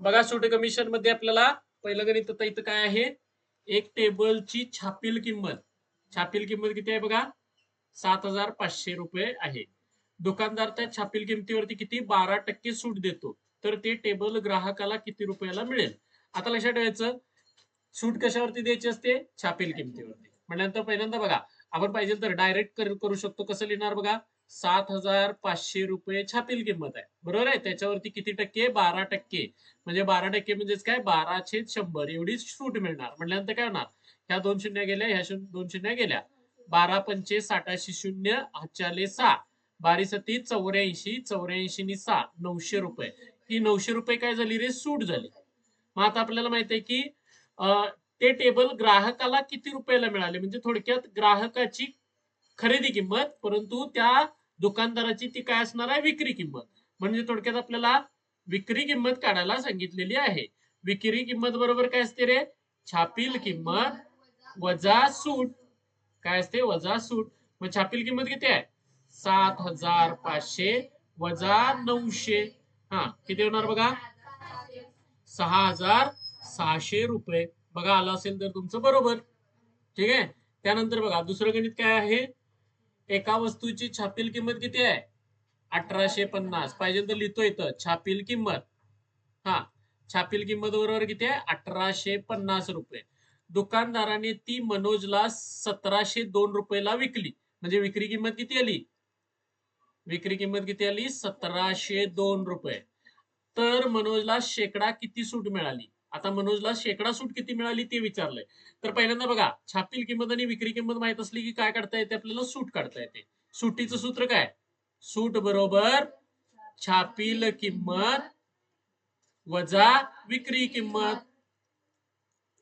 बघा सूट कमिशनमध्ये आपल्याला पहिलं गणित आता इथं काय आहे? एक टेबलची छापील किंमत. छापील किंमत किती आहे बघा? सात हजार पाचशे रुपये आहे. दुकानदार त्या छापील किमतीवरती किती? बारा टक्के सूट देतो. तर ते टेबल ग्राहकाला किती रुपयाला मिळेल? आता लक्षात ठेवायचं. सूट कशावरती द्यायची असते? छापील किमतीवरती. म्हटल्यानंतर पहिल्यांदा बघा आपण पाहिजे तर डायरेक्ट करू शकतो. कसं लिहिणार बघा? सात हजार पाचशे रुपये छापील किंमत आहे. बरोबर आहे? त्याच्यावरती किती टक्के? बारा टक्के. म्हणजे बारा टक्के म्हणजेच काय? बाराशे शंभर. एवढी सूट मिळणार. म्हटल्यानंतर काय होणार? ह्या दोन शून्य गेल्या ह्या शून्य दोन शून्य गेल्या. बारा पंचे साठाशे शून्य हातच्याले सहा. बारी सती चौऱ्याऐंशी चौऱ्याऐंशी नि सहा. नऊशे रुपये. ही नऊशे रुपये काय झाली रे? सूट झाली. मग आता आपल्याला माहीत आहे की ते टेबल ग्राहकाला किती रुपयाला मिळाले? म्हणजे थोडक्यात ग्राहकाची खरेदी किंमत परंतु त्या दुकानदाराची ती काय असणार आहे? विक्री किंमत. म्हणजे थोडक्यात आपल्याला विक्री किंमत काढायला सांगितलेली आहे. विक्री किंमत बरोबर काय असते रे? छापील किंमत वजा सूट. काय असते? वजा सूट. मग छापील किंमत किती आहे? सात हजार पाचशे वजा नऊशे. हा किती होणार बघा? सहा हजार सहाशे रुपये. बघा आलं असेल तर तुमचं बरोबर. ठीक आहे? त्यानंतर बघा दुसरं गणित काय आहे? एका वस्तूची छापील किंमत किती आहे? अठराशे पन्नास. पाहिजे तर लिहितो इथं छापील किंमत. हा छापील किंमत बरोबर किती आहे? अठराशे पन्नास रुपये. दुकानदाराने ती मनोजला सतराशे दोन रुपयेला विकली. म्हणजे विक्री किंमत किती आली? विक्री किंमत किती आली? सतराशे दोन रुपये. तर मनोजला शेकडा किती सूट मिळाली? आता मनोजला शेकडा सूट किती मिळाली ते विचारलंय. तर पहिल्यांदा बघा छापील किंमत आणि विक्री किंमत माहीत असली की काय काढता येते आपल्याला? सूट काढता येते. सुटीचं सूत्र काय? सूट बरोबर छापील किंमत वजा विक्री किंमत.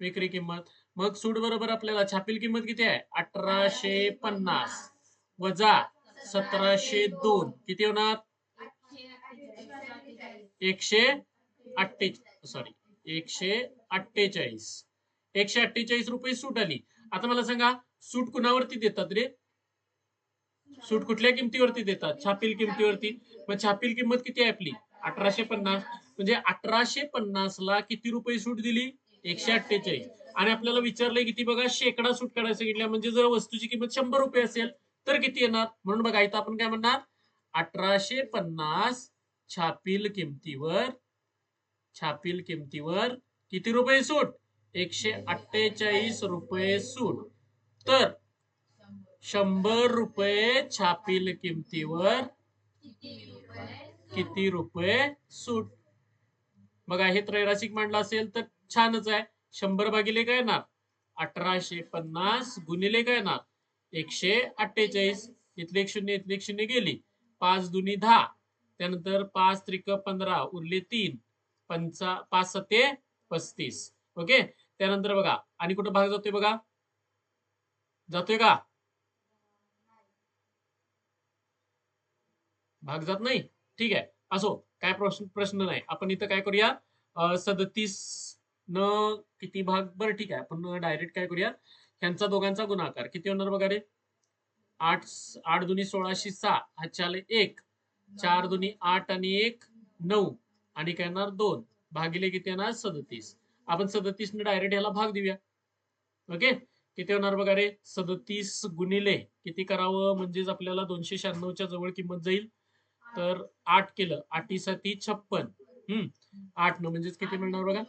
विक्री किंमत. मग सूट बरोबर आपल्याला छापील किंमत किती आहे? अठराशे पन्नास. वजा सतराशे दोन. किती होणार? एकशे अठ्ठे सॉरी एकशे अठ्ठेचाळीस. एकशे अठ्ठेचाळीस रुपये सूट आली. आता मला सांगा सूट कुणावरती देतात रे? सूट कुठल्या किमतीवरती देतात? छापील किमतीवरती. मग छापील किंमत किती आहे आपली? अठराशे पन्नास. म्हणजे अठराशे पन्नास ला किती रुपये सूट दिली? एकशे अठ्ठेचाळीस. आणि आपल्याला विचारलंय किती बघा शेकडा सूट काढायला सांगितलं म्हणजे जर वस्तूची किंमत शंभर रुपये असेल तर किती येणार? म्हणून बघा इथं आपण काय म्हणणार? अठराशे पन्नास छापील किमतीवर छापील किमतीवर किती रुपये सूट? एकशे अठ्ठेचाळीस रुपये सूट. तर शंभर रुपये छापील किमतीवर किती रुपये सूट? बघा हे त्रैराशिक मांडलं असेल तर छानच आहे. शंभर भागिले काय येणार? अठराशे पन्नास गुणिले काय येणार? एकशे अठ्ठेचाळीस. इथले एक शून्य इथले एक शून्य गेली. पाच दुनी दहा. त्यानंतर पाच त्रिक पंधरा उरले तीन. पंचा पाच सत्ते पस्तीस. ओके? त्यानंतर बघा आणि कुठं भाग जातोय बघा? जातोय का? भाग जात नाही? ठीक आहे. असो काय प्रश्न प्रश्न नाही. आपण इथं काय करूया? सदतीस न किती भाग? बरं ठीक आहे. आपण डायरेक्ट काय करूया? ह्यांचा दोघांचा गुणाकार. किती होणार बघा रे? आठ आठ दुनी सोळाशे सहा. ह्याच्याले एक. चार दुनी आठ आणि एक नऊ. आणि काय येणार दोन. भागिले किती येणार सदतीस. आपण सदतीस ने डायरेक्ट याला भाग देऊया. ओके किती होणार बघा रे? सदतीस गुणिले किती करावं? म्हणजेच आपल्याला दोनशे शहाण्णवच्या जवळ किंमत जाईल. तर आठ केलं. आठी साठी छप्पन. हम्म? आठ न म्हणजेच किती मिळणार बघा?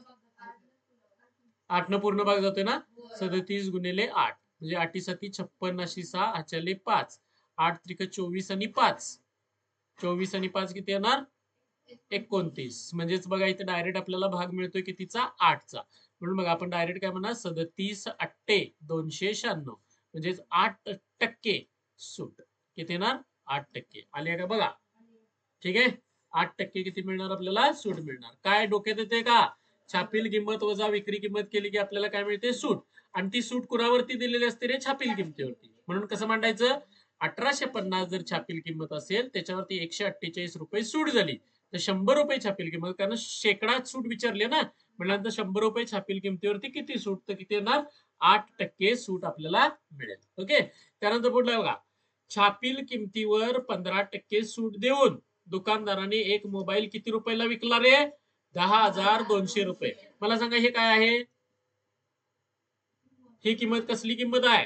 आठ न पूर्ण भाग जातोय ना? सदतीस गुणिले आठ. म्हणजे आठी साठी छप्पन अशी सहा आचाले पाच. आठ त्रिक चोवीस आणि पाच. चोवीस आणि पाच किती येणार? एकोणतीस. म्हणजेच बघा इथे डायरेक्ट आपल्याला भाग मिळतोय कितीचा? आठचा. म्हणून बघा आपण डायरेक्ट काय म्हणणार? सदतीस अट्टे दोनशे शहाण्णव. म्हणजेच आठ टक्के सूट. किती येणार? आठ टक्के. आले का? बघा. ठीक आहे? आठ टक्के किती मिळणार आपल्याला? सूट मिळणार. काय डोक्यात येते का? छापील किंमत वजा विक्री किंमत केली की आपल्याला काय मिळते? सूट. आणि ती सूट कुणावरती दिलेली असते रे? छापील किमतीवरती. म्हणून कसं मांडायचं? अठराशे पन्नास जर छापील किंमत असेल त्याच्यावरती एकशे अठ्ठेचाळीस रुपये सूट झाली. तर शंभर रुपये छापील किंमत. कारण शेकडा सूट विचारले ना म्हटल्यानंतर शंभर रुपये छापील किमतीवरती किती सूट तर किती येणार? आठ टक्के सूट आपल्याला मिळेल. ओके? त्यानंतर पुढला बघा. छापील किमतीवर पंधरा टक्के सूट देऊन दुकानदाराने एक मोबाईल किती रुपयाला विकला रे दहा हजार दोनशे रुपये. मला सांगा हे काय आहे? ही किंमत कसली किंमत आहे?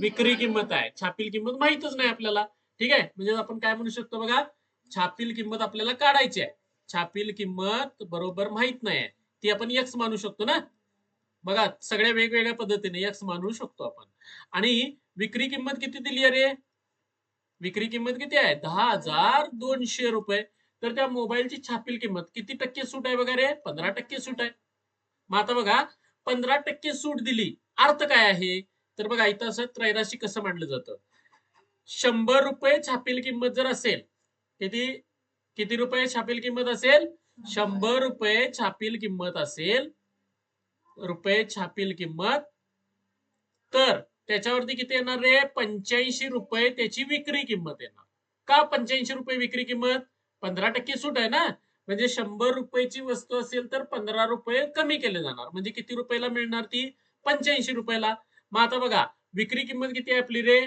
विक्री किंमत आहे. छापील किंमत माहितच नाही आपल्याला. ठीक आहे? म्हणजे आपण काय म्हणू शकतो बघा? छापील किंमत आपल्याला काढायची आहे. छापील किंमत बरोबर माहीत नाही ती आपण यक्स मानू शकतो ना? बघा सगळ्या वेगवेगळ्या पद्धतीने यक्स मानू शकतो आपण. आणि विक्री किंमत किती दिली अरे विक्री किंमत किती आहे? दहा हजार दोनशे रुपये. तर त्या मोबाईलची छापील किंमत किती टक्के सूट आहे बघा रे? पंधरा टक्के सूट आहे. मग आता बघा पंधरा टक्के सूट दिली अर्थ काय आहे? तर बघा इथं असं त्रैराशी कसं मांडलं जातं? शंभर रुपये छापील किंमत जर असेल किती? किती रुपये छापील किंमत असेल? शंभर रुपये छापील किंमत असेल. रुपये छापील किंमत. तर त्याच्यावरती किती येणार रे पंच्याऐंशी रुपये त्याची विक्री किंमत येणार. का पंच्याऐंशी रुपये विक्री किंमत? पंधरा टक्के सूट आहे ना? म्हणजे शंभर रुपयाची वस्तू असेल तर पंधरा रुपये कमी केले जाणार. म्हणजे किती रुपयाला मिळणार ती? पंच्याऐंशी रुपयाला. मग आता बघा विक्री किंमत किती आहे आपली रे?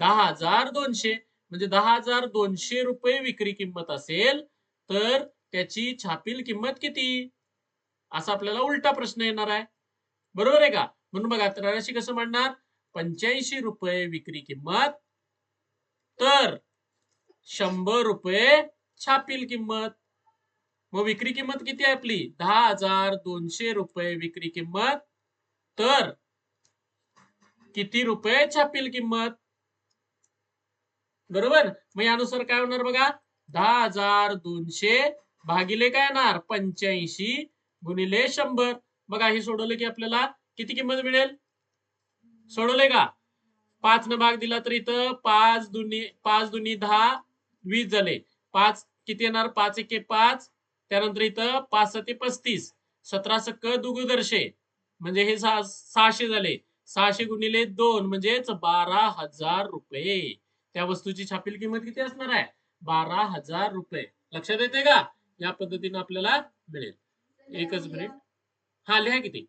दहा हजार दोनशे. म्हणजे दहा हजार दोनशे रुपये विक्री किंमत असेल तर त्याची छापील किंमत किती? असा आपल्याला उलटा प्रश्न येणार आहे. बरोबर आहे का? म्हणून बघा त्रयाशी कसं म्हणणार? पंच्याऐंशी रुपये विक्री किंमत तर शंभर रुपये छापील किंमत. मग विक्री किंमत किती आहे आपली? दहा हजार दोनशे रुपये विक्री किंमत तर किती रुपये छापील किंमत? बरोबर? मग यानुसार काय होणार बघा? दहा हजार दोनशे भागिले काय येणार? पंच्याऐंशी गुणिले शंभर. बघा हे सोडवलं की आपल्याला किती किंमत मिळेल? सोडवलंय का? पाच न भाग दिला तर इथं पाच दुनी पाच दुनी दहा वीस झाले. पाच किती येणार? पाच एके पाच. त्यानंतर इथं पाच सते पस्तीस. सतरा सक्क दुगुदर्शे म्हणजे हे सहा- सहाशे झाले. सहाशे गुणिले दोन म्हणजेच बारा हजार रुपये. त्या वस्तूची छापील किंमत किती असणार आहे? बारा हजार रुपये. लक्षात येते का? या पद्धतीने आपल्याला मिळेल. एकच मिनिट. हा लिहा किती?